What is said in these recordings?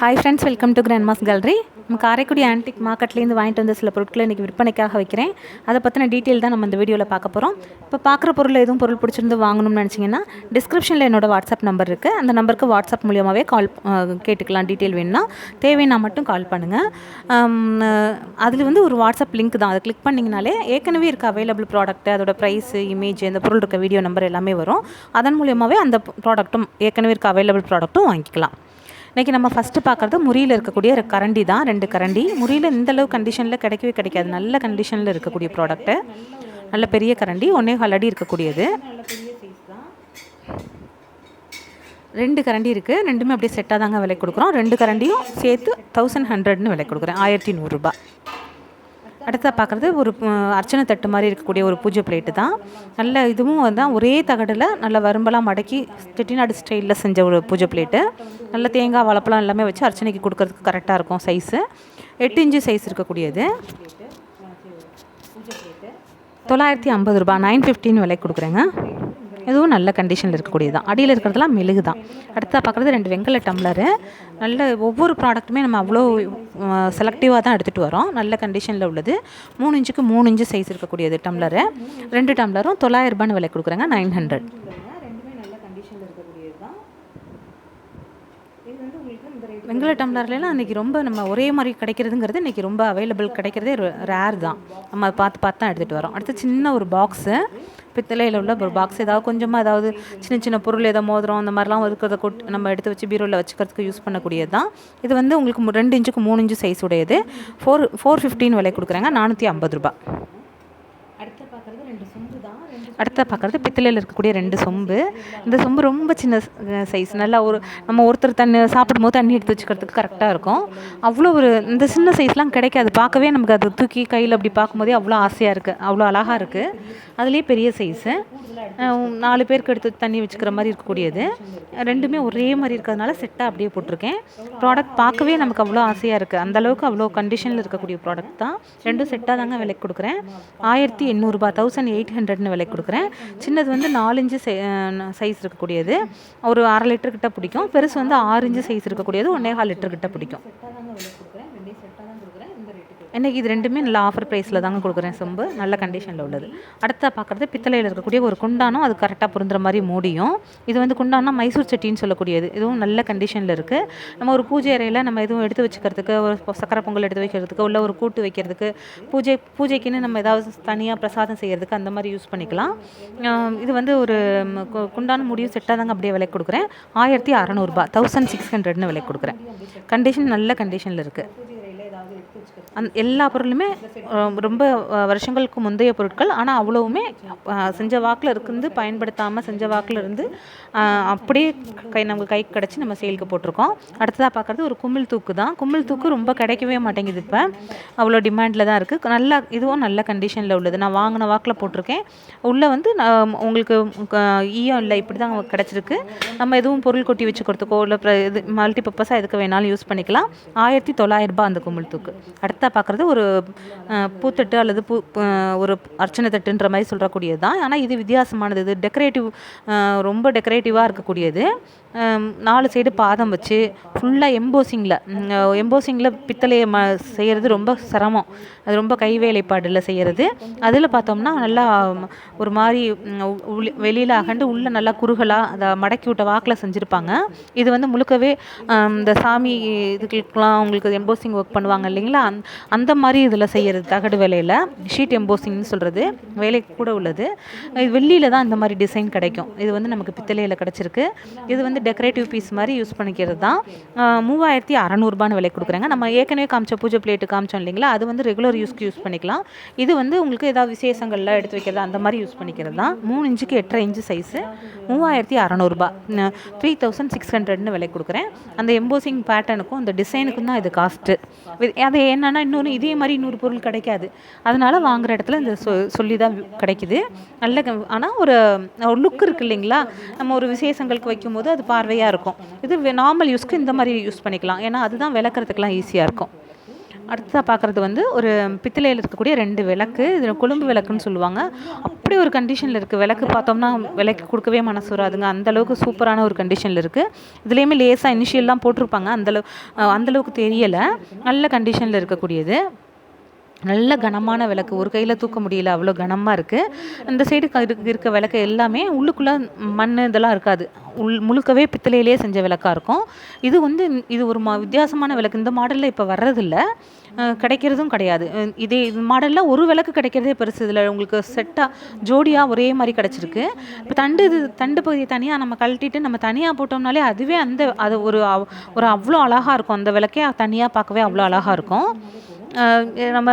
Hi friends welcome to grandma's gallery நம்ம Karaikudi antique மார்க்கெட்லேருந்து வாங்கிட்டு வந்த சில பொருட்களை இன்றைக்கி விற்பனைக்காக வைக்கிறேன். அதை பற்றின டீட்டெயில் தான் நம்ம இந்த வீடியோவில் பார்க்க போகிறோம் இப்போ பார்க்குற பொருள் எதுவும் பொருள் பிடிச்சிருந்து வாங்கணும்னு நினச்சிங்கன்னா டிஸ்கிரிப்ஷனில் என்னோட வாட்ஸ்அப் நம்பர் இருக்குது அந்த நம்பருக்கு வாட்ஸ்அப் மூலியமாகவே கால் கேட்டுக்கலாம். டீட்டெயில் வேணும்னா தேவைன்னா மட்டும் கால் பண்ணுங்கள் அதில் வந்து ஒரு வாட்ஸ்அப் லிங்க் தான். அதை கிளிக் பண்ணிங்கனாலே ஏற்கனவே இருக்க அவைலபிள் ப்ராடக்ட் அதோட ப்ரைஸு இமேஜ் அந்த பொருள் இருக்க வீடியோ நம்பர் எல்லாமே வரும். அதன் மூலியமாகவே அந்த ப்ராடக்ட்டும் ஏற்கனவே இருக்க அவைலபிள் ப்ராடக்ட்டும் வாங்கிக்கலாம். இன்றைக்கி நம்ம ஃபஸ்ட்டு பார்க்குறது முறியில் இருக்கக்கூடிய ஒரு கரண்டி தான் ரெண்டு கரண்டி. முறியில் இந்த அளவு கண்டிஷனில் கிடைக்கவே கிடைக்காது. நல்ல கண்டிஷனில் இருக்கக்கூடிய ப்ராடக்ட்டு நல்ல பெரிய கரண்டி ஒன்றே கால் அடி இருக்கக்கூடியது. ரெண்டு கரண்டி இருக்குது ரெண்டுமே அப்படியே செட்டாக தாங்க விலை கொடுக்குறோம். ரெண்டு கரண்டியும் சேர்த்து தௌசண்ட் ஹண்ட்ரட்னு விலை கொடுக்குறேன். ஆயிரத்தி நூறுரூபா அடுத்ததாக பார்க்குறது ஒரு அர்ச்சனை தட்டு மாதிரி இருக்கக்கூடிய ஒரு பூஜை பிளேட்டு தான். நல்ல இதுவும் வந்து ஒரே தகடில் நல்ல வரும்பெல்லாம் மடக்கி செட்டிநாடு ஸ்டைலில் செஞ்ச ஒரு பூஜை பிளேட்டு நல்ல தேங்காய் வாழைப்பழம் எல்லாமே வச்சு அர்ச்சனைக்கு கொடுக்கறதுக்கு கரெக்டாக இருக்கும் சைஸு எட்டு இன்ச்சு சைஸ் இருக்கக்கூடியது. தொள்ளாயிரத்தி ஐம்பது ரூபா நைன் ஃபிஃப்டின்னு விலை கொடுக்குறேங்க. இதுவும் நல்ல கண்டிஷனில் இருக்கக்கூடியது தான். அடியில் இருக்கிறதுலாம் மெழுகு தான். அடுத்ததாக பார்க்குறது ரெண்டு வெங்கல டம்ளரு. நல்ல ஒவ்வொரு ப்ராடக்ட்டுமே நம்ம அவ்வளோ செலக்டிவாக தான் எடுத்துகிட்டு வரோம். நல்ல கண்டிஷனில் உள்ளது. மூணு இன்ச்சுக்கு மூணு இன்ச்சு சைஸ் இருக்கக்கூடியது டம்ளரு. ரெண்டு டம்ளரும் தொள்ளாயிரம் ரூபான்னு விலை கொடுக்குறாங்க. நைன் ஹண்ட்ரட் நல்ல கண்டிஷனில் வெங்கல டம்ளர்லாம் அன்றைக்கி ரொம்ப நம்ம ஒரே மாதிரி கிடைக்கிறதுங்கிறது இன்றைக்கி ரொம்ப அவைலபிள் கிடைக்கிறதே ரேர் தான். நம்ம பார்த்து பார்த்து தான் எடுத்துகிட்டு வரோம். அடுத்து சின்ன ஒரு பாக்ஸு பித்தளையில் உள்ள ஒரு பாக்ஸ் ஏதாவது கொஞ்சமாக ஏதாவது சின்ன சின்ன பொருள் ஏதோ மோதிரம் அந்த மாதிரிலாம் இருக்கிறத கொட் நம்ம எடுத்து வச்சு பீரோவில் வச்சுக்கிறதுக்கு யூஸ் பண்ணக்கூடியது தான் இது வந்து உங்களுக்கு ரெண்டு இன்ச்சுக்கு மூணு இன்ச்சு சைஸ் உடையது. ஃபோர் ஃபோர் ஃபிஃப்டின் விலை கொடுக்குறாங்க. நானூற்றி ஐம்பது ரூபாய் அடுத்து பார்க்குறது ரெண்டு சொம்பு தான் அடுத்த பார்க்குறது பித்தளையில் இருக்கக்கூடிய ரெண்டு சொம்பு. இந்த சொம்பு ரொம்ப சின்ன சைஸ் நல்லா ஒரு நம்ம ஒருத்தர் தண்ணி சாப்பிடும்போது தண்ணி எடுத்து வச்சுக்கிறதுக்கு கரெக்டாக இருக்கும். அவ்வளோ ஒரு இந்த சின்ன சைஸ்லாம் கிடைக்காது. பார்க்கவே நமக்கு அது தூக்கி கையில் அப்படி பார்க்கும்போதே அவ்வளோ ஆசையாக இருக்குது அவ்வளோ அழகாக இருக்குது அதுலேயே பெரிய சைஸு நாலு பேருக்கு எடுத்து தண்ணி வச்சுக்கிற மாதிரி இருக்கக்கூடியது. ரெண்டுமே ஒரே மாதிரி இருக்கிறதுனால செட்டாக அப்படியே போட்டிருக்கேன். ப்ராடக்ட் பார்க்கவே நமக்கு அவ்வளோ ஆசையாக இருக்குது அந்த அளவுக்கு அவ்வளோ கண்டிஷனில் இருக்கக்கூடிய ப்ராடக்ட் தான். ரெண்டும் செட்டாக தாங்க விலைக்கு கொடுக்குறேன். ஆயிரத்தி எண்ணூறுபா தௌசண்ட் எயிட் ஹண்ட்ரட்னு விலைக்கு கொடுக்குறேன். சின்னது வந்து நாலு சைஸ் இருக்கக்கூடியது. ஒரு அரை லிட்டர் கிட்ட பிடிக்கும். பெருசு வந்து ஆறு இன்ச்சு சைஸ் இருக்கக்கூடியது. ஒன்றே கால் லிட்டர் கிட்ட பிடிக்கும். இன்னைக்கு இது ரெண்டுமே நல்ல ஆஃபர் ப்ரைஸில் தாங்க கொடுக்குறேன் சொம்பு. நல்ல கண்டிஷனில் உள்ளது. அடுத்த பார்க்குறது பித்தளையில் இருக்கக்கூடிய ஒரு குண்டானம் அது கரெக்டாக பொருந்துற மாதிரி மூடியும். இது வந்து குண்டானா மைசூர் சட்டின்னு சொல்லக்கூடியது. இதுவும் நல்ல கண்டிஷனில் இருக்குது நம்ம ஒரு பூஜை அறையில் நம்ம எதுவும் எடுத்து வச்சுக்கிறதுக்கு ஒரு சக்கரை பொங்கல் எடுத்து வைக்கிறதுக்கு உள்ள ஒரு கூட்டு வைக்கிறதுக்கு பூஜை பூஜைக்குன்னு நம்ம ஏதாவது தனியாக பிரசாதம் செய்கிறதுக்கு அந்த மாதிரி யூஸ் பண்ணிக்கலாம். இது வந்து ஒரு கு- குண்டான முடியும் செட்டாக தாங்க அப்படியே விலை கொடுக்குறேன். ஆயிரத்தி அறநூறுபா தௌசண்ட் சிக்ஸ் ஹண்ட்ரட்னு விலை கொடுக்குறேன். கண்டிஷன் நல்ல கண்டிஷனில் இருக்குது அந் எல்லா பொருளுமே ரொம்ப வருஷங்களுக்கு முந்தைய பொருட்கள். ஆனால் அவ்வளவுமே செஞ்ச வாக்கில் இருந்து பயன்படுத்தாமல் செஞ்ச வாக்கில் இருந்து அப்படியே கை நமக்கு கை கிடச்சி நம்ம சேலுக்கு போட்டிருக்கோம். அடுத்ததாக பார்க்குறது ஒரு கும்மிள் தூக்கு தான். கும்மிள் தூக்கு ரொம்ப கிடைக்கவே மாட்டேங்குது இப்போ. அவ்வளோ டிமாண்டில் தான் இருக்குது நல்லா இதுவும் நல்ல கண்டிஷனில் உள்ளது. நான் வாங்கின வாக்கில் போட்டிருக்கேன். உள்ளே வந்து நான் உங்களுக்கு ஈயம் இல்லை இப்படி தான் கிடச்சிருக்கு. நம்ம எதுவும் பொருள் கொட்டி வச்சுக்கிறதுக்கோ இல்லை இது மல்டி பர்பஸாக எதுக்கு வேணாலும் யூஸ் பண்ணிக்கலாம். ஆயிரத்தி தொள்ளாயிரம் ரூபாய் அந்த குமிழ் தூக்கு. அடுத்தா பார்க்குறது ஒரு பூத்தட்டு அல்லது பூ ஒரு அர்ச்சனை தட்டுன்ற மாதிரி சொல்கிறக்கூடியது தான். ஆனால் இது வித்தியாசமானது. இது டெக்கரேட்டிவ் ரொம்ப டெக்கரேட்டிவாக இருக்கக்கூடியது. நாலு சைடு பாதம் வச்சு ஃபுல்லாக எம்போசிங்கில் எம்போசிங்கில் பித்தளையை ம செய்கிறது ரொம்ப சிரமம். அது ரொம்ப கை வேலைப்பாடில் செய்கிறது அதில் பார்த்தோம்னா நல்லா ஒரு மாதிரி வெளியில் அகண்டு உள்ளே நல்லா குறுகலாக அதை மடக்கி விட்ட வாக்கில் செஞ்சுருப்பாங்க. இது வந்து முழுக்கவே இந்த சாமி இதுக்கெல்லாம் அவங்களுக்கு எம்போசிங் ஒர்க் பண்ணுவாங்க இல்லைங்களா? அந்த மாதிரி இதில் செய்கிறது தகடு வேலையில் ஷீட் எம்போசிங்னு சொல்கிறது வேலை கூட உள்ளது. இது வெள்ளியில் தான் இந்த மாதிரி டிசைன் கிடைக்கும். இது வந்து நமக்கு பித்தளையில் கிடச்சிருக்கு. இது வந்து டெக்கரேட்டிவ் பீஸ் மாதிரி யூஸ் பண்ணிக்கிறது தான். மூவாயிரத்தி அறநூறுபான்னு விலை கொடுக்குறாங்க. நம்ம ஏற்கனவே காமிச்ச பூஜை பிளேட்டு காமிச்சோம் இல்லைங்களா? அது வந்து ரெகுலர் யூஸ்க்கு யூஸ் பண்ணிக்கலாம். இது வந்து உங்களுக்கு ஏதாவது விசேஷங்கள்லாம் எடுத்து வைக்கிறது அந்த மாதிரி யூஸ் பண்ணிக்கிறது தான். மூணு இன்ச்சுக்கு எட்டரை இன்ச்சு சைஸு மூவாயிரத்தி அறநூறுபா. த்ரீ தௌசண்ட் சிக்ஸ் ஹண்ட்ரட்னு விலை கொடுக்குறேன். அந்த எம்போசிங் பேட்டர்னுக்கும் அந்த டிசைனுக்கும் தான் இது காஸ்ட்டு அது என்னென்னா ஆனால் இன்னொன்று இதே மாதிரி இன்னொரு பொருள் கிடைக்காது. அதனால் வாங்குற இடத்துல இந்த சொ சொல்லி தான் கிடைக்குது. நல்ல ஆனால் ஒரு ஒரு லுக் இருக்கு இல்லைங்களா? நம்ம ஒரு விசேஷங்களுக்கு வைக்கும்போது அது பார்வையாக இருக்கும். இது நார்மல் யூஸ்க்கு இந்த மாதிரி யூஸ் பண்ணிக்கலாம். ஏன்னா அதுதான் விளக்குறதுக்கெலாம் ஈஸியாக இருக்கும். அடுத்ததாக பார்க்குறது வந்து ஒரு பித்தளையில் இருக்கக்கூடிய ரெண்டு விளக்கு இதில் கொழும்பு விளக்குன்னு சொல்லுவாங்க. அப்படி ஒரு கண்டிஷனில் இருக்குது விளக்கு பார்த்தோம்னா விலைக்கு கொடுக்கவே மனசு வராதுங்க. அந்தளவுக்கு சூப்பரான ஒரு கண்டிஷனில் இருக்குது இதுலேயுமே லேசாக இனிஷியல்லாம் போட்டிருப்பாங்க. அந்தளவு அந்தளவுக்கு தெரியலை. நல்ல கண்டிஷனில் இருக்கக்கூடியது. நல்ல கனமான விளக்கு. ஒரு கையில் தூக்க முடியல அவ்வளோ கனமாக இருக்குது அந்த சைடு இருக்க விளக்கு எல்லாமே உள்ளுக்குள்ளே மண் இதெல்லாம் இருக்காது. உள் முழுக்கவே பித்தளையிலே செஞ்ச விளக்காக இருக்கும். இது வந்து இது ஒரு மா வித்தியாசமான விளக்கு. இந்த மாடலில் இப்போ வர்றதில்ல. கிடைக்கிறதும் கிடையாது. இதே இது மாடலில் ஒரு விளக்கு கிடைக்கிறதே பெருசு. இதில் உங்களுக்கு செட்டாக ஜோடியாக ஒரே மாதிரி கிடச்சிருக்கு. இப்போ தண்டு இது தண்டு பகுதியை தனியாக நம்ம கழட்டிட்டு நம்ம தனியாக போட்டோம்னாலே அதுவே அந்த அது ஒரு ஒரு அவ்வளோ அழகாக இருக்கும். அந்த விளக்கே தனியாக பார்க்கவே அவ்வளோ அழகாக இருக்கும். நம்ம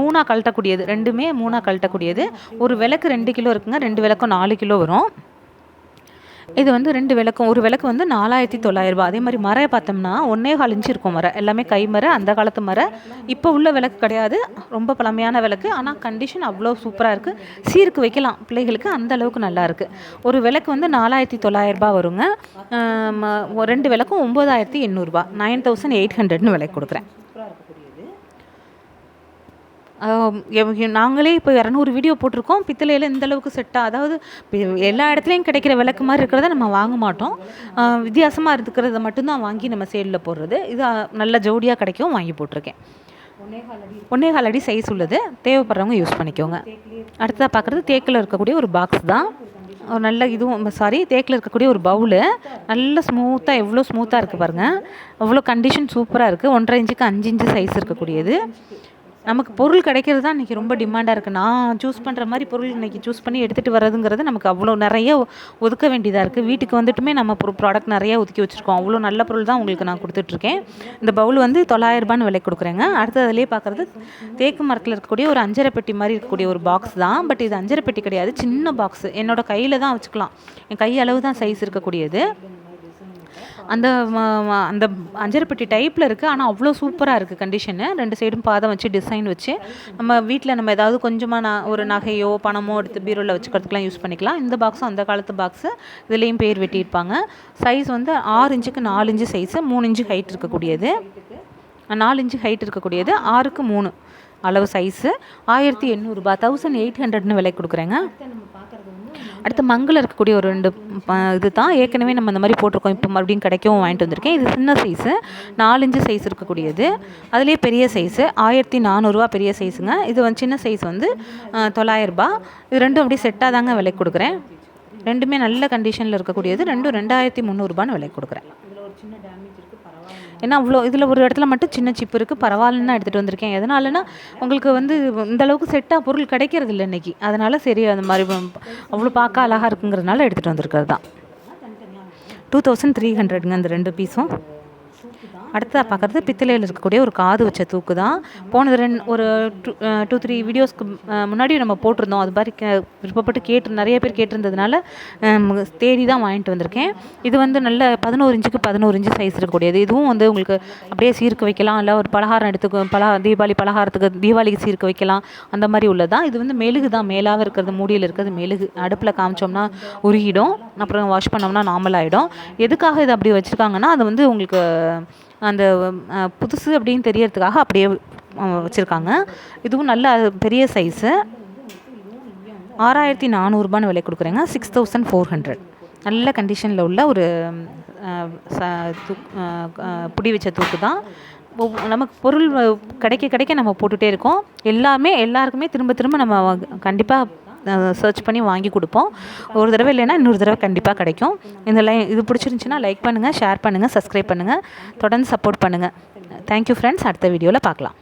மூணாக கழட்டக்கூடியது. ரெண்டுமே மூணாக கழட்டக்கூடியது. ஒரு விளக்கு ரெண்டு கிலோ இருக்குங்க. ரெண்டு விளக்கும் நாலு கிலோ வரும். இது வந்து ரெண்டு விளக்கும். ஒரு விளக்கு வந்து நாலாயிரத்தி தொள்ளாயிரரூபா அதே மாதிரி மரம் பார்த்தோம்னா ஒன்றே கால் இன்ச்சு இருக்கும் மரம் எல்லாமே கை மர அந்த காலத்து மரம் இப்போ உள்ள விளக்கு கிடையாது. ரொம்ப பழமையான விளக்கு. ஆனால் கண்டிஷன் அவ்வளோ சூப்பராக இருக்குது சீருக்கு வைக்கலாம். பிள்ளைகளுக்கு அந்த அளவுக்கு நல்லா இருக்குது ஒரு விளக்கு வந்து நாலாயிரத்தி தொள்ளாயிரரூபா வருங்க. ரெண்டு விளக்கும் ஒம்பதாயிரத்தி எண்ணூறுரூபா நைன் தௌசண்ட் எயிட் ஹண்ட்ரட்னு விலை கொடுக்குறேன். நாங்களே இப்போ இரநூறு வீடியோ போட்டிருக்கோம். பித்தளையில் இந்த அளவுக்கு செட்டாக அதாவது எல்லா இடத்துலையும் கிடைக்கிற விளக்கு மாதிரி இருக்கிறத நம்ம வாங்க மாட்டோம். வித்தியாசமாக இருக்கிறத மட்டும்தான் வாங்கி நம்ம சேலில் போடுறது. இது நல்ல ஜோடியாக கிடைக்கும் வாங்கி போட்டிருக்கேன். ஒன்றே கால் அடி சைஸ் உள்ளது. தேவைப்படுறவங்க யூஸ் பண்ணிக்கோங்க. அடுத்ததாக பார்க்குறது தேக்கில் இருக்கக்கூடிய ஒரு பாக்ஸ் தான். ஒரு நல்ல இதுவும் சாரி தேக்கில் இருக்கக்கூடிய ஒரு பவுலு நல்ல ஸ்மூத்தாக எவ்வளோ ஸ்மூத்தாக இருக்குது பாருங்கள் அவ்வளோ கண்டிஷன் சூப்பராக இருக்குது ஒன்றரை இன்ச்சுக்கு அஞ்சு இன்ச்சு சைஸ் இருக்கக்கூடியது. நமக்கு பொருள் கிடைக்கிறது தான் இன்றைக்கி ரொம்ப டிமாண்டாக இருக்குது நான் சூஸ் பண்ணுற மாதிரி பொருள் இன்றைக்கி சூஸ் பண்ணி எடுத்துகிட்டு வர்றதுங்கிறது நமக்கு அவ்வளோ நிறைய ஒதுக்க வேண்டியதாக இருக்குது வீட்டுக்கு வந்துட்டுமே நம்ம ப்ராடக்ட் நிறைய ஒதுக்கி வச்சுருக்கோம். அவ்வளோ நல்ல பொருள் தான் உங்களுக்கு நான் கொடுத்துட்ருக்கேன் இந்த பவுல் வந்து தொள்ளாயிரரூபான்னு விலை கொடுக்குறேங்க. அடுத்தது அதிலே பார்க்குறது தேக்கு மரத்தில் இருக்கக்கூடிய ஒரு அஞ்சரை பெட்டி மாதிரி இருக்கக்கூடிய ஒரு பாக்ஸ் தான். பட் இது அஞ்சரை பெட்டி கிடையாது. சின்ன பாக்ஸ் என்னோடய கையில் தான் வச்சுக்கலாம். என் கை அளவு தான் சைஸ் இருக்கக்கூடியது. அந்த அந்த அஞ்சரைப்பட்டி டைப்பில் இருக்குது ஆனால் அவ்வளோ சூப்பராக இருக்குது கண்டிஷனு ரெண்டு சைடும் பாதம் வச்சு டிசைன் வச்சு நம்ம வீட்டில் நம்ம ஏதாவது கொஞ்சமாக நான் ஒரு நகையோ பணமோ எடுத்து பீரோவில் வச்சுக்கிறதுக்குலாம் யூஸ் பண்ணிக்கலாம். இந்த பாக்ஸும் அந்த காலத்து பாக்ஸு இதுலேயும் பேர் வெட்டியிருப்பாங்க. சைஸ் வந்து ஆறு இன்ச்சுக்கு நாலு இன்ச்சு சைஸு மூணு இன்ச்சு ஹைட் இருக்கக்கூடியது. நாலு இன்ச்சு ஹைட் இருக்கக்கூடியது. ஆறுக்கு மூணு. அளவு சைஸு ஆயிரத்தி எண்ணூறுபா தௌசண்ட் எயிட் ஹண்ட்ரட்னு விலை கொடுக்குறேங்க. அடுத்து மங்கில் இருக்கக்கூடிய ஒரு ரெண்டு இது தான் ஏற்கனவே நம்ம இந்த மாதிரி போட்டிருக்கோம். இப்போ மறுபடியும் கிடைக்கவும் வாங்கிட்டு வந்திருக்கேன். இது சின்ன சைஸு நாலஞ்சு சைஸ் இருக்கக்கூடியது. அதுலேயே பெரிய சைஸு ஆயிரத்தி நானூறுரூவா பெரிய சைஸுங்க இது வந்து சின்ன சைஸ் வந்து தொள்ளாயிரரூபா இது ரெண்டும் அப்படியே செட்டாக தாங்க விலை கொடுக்குறேன். ரெண்டுமே நல்ல கண்டிஷனில் இருக்கக்கூடியது. ரெண்டும் ரெண்டாயிரத்தி முந்நூறுபான்னு விலை கொடுக்குறேன். ஏன்னா அவ்வளோ இதில் ஒரு இடத்துல மட்டும் சின்ன சிப்பு இருக்குது பரவாயில்லன்னு எடுத்துகிட்டு வந்திருக்கேன். எதனாலனா உங்களுக்கு வந்து இந்த அளவுக்கு செட்டாக பொருள் கிடைக்கிறது இல்லை இன்றைக்கி அதனால் சரி அந்த மாதிரி அவ்வளோ பார்க்க அழகாக இருக்குங்கிறதுனால எடுத்துகிட்டு வந்திருக்கிறது தான். டூ தௌசண்ட் த்ரீ ஹண்ட்ரடுங்க அந்த ரெண்டு பீஸும் அடுத்ததாக பார்க்குறது பித்தளையில் இருக்கக்கூடிய ஒரு காது வச்ச தூக்கு தான் போனது ரெண்டு ஒரு டூ டூ த்ரீ வீடியோஸ்க்கு முன்னாடி நம்ம போட்டிருந்தோம். அது மாதிரி விருப்பப்பட்டு கேட்டு நிறைய பேர் கேட்டிருந்ததுனால தேடி தான் வாங்கிட்டு வந்திருக்கேன். இது வந்து நல்ல பதினோரு இன்ச்சுக்கு பதினோரு இன்ச்சு சைஸ் இருக்கக்கூடியது. இதுவும் வந்து உங்களுக்கு அப்படியே சீர்க்க வைக்கலாம். இல்லை ஒரு பலகாரம் எடுத்துக்க பலா தீபாவளி பலகாரத்துக்கு தீபாவளிக்கு சீர்க்க வைக்கலாம். அந்த மாதிரி உள்ளதான் இது வந்து மெழுகு தான் மேலாக இருக்கிறது மூடியில் இருக்கிறது மெழுகு. அடுப்பில் காமிச்சோம்னா உருகிடும். அப்புறம் வாஷ் பண்ணோம்னா நார்மல் ஆகிடும் எதுக்காக இது அப்படி வச்சுருக்காங்கன்னா அது வந்து உங்களுக்கு அந்த புதுசு அப்படின்னு தெரியறதுக்காக அப்படியே வச்சுருக்காங்க. இதுவும் நல்ல பெரிய சைஸு ஆறாயிரத்தி நானூறுபான்னு விலை கொடுக்குறேங்க. சிக்ஸ் தௌசண்ட் ஃபோர் ஹண்ட்ரட் நல்ல கண்டிஷனில் உள்ள ஒரு புடி வச்ச தூக்கு தான். நமக்கு பொருள் கிடைக்க கிடைக்க நம்ம போட்டுகிட்டே இருக்கோம். எல்லாமே எல்லாருக்குமே திரும்ப திரும்ப நம்ம கண்டிப்பாக சர்ச் பண்ணி வாங்கி கொடுப்போம். ஒரு தடவை இல்லைன்னா இன்னொரு தடவை கண்டிப்பாக கிடைக்கும். இந்த லை இது பிடிச்சிருந்துச்சின்னா லைக் பண்ணுங்கள் ஷேர் பண்ணுங்கள் சப்ஸ்கிரைப் பண்ணுங்கள் தொடர்ந்து சப்போர்ட் பண்ணுங்கள் தேங்க்யூ ஃப்ரெண்ட்ஸ் அடுத்த வீடியோவில் பார்க்கலாம்.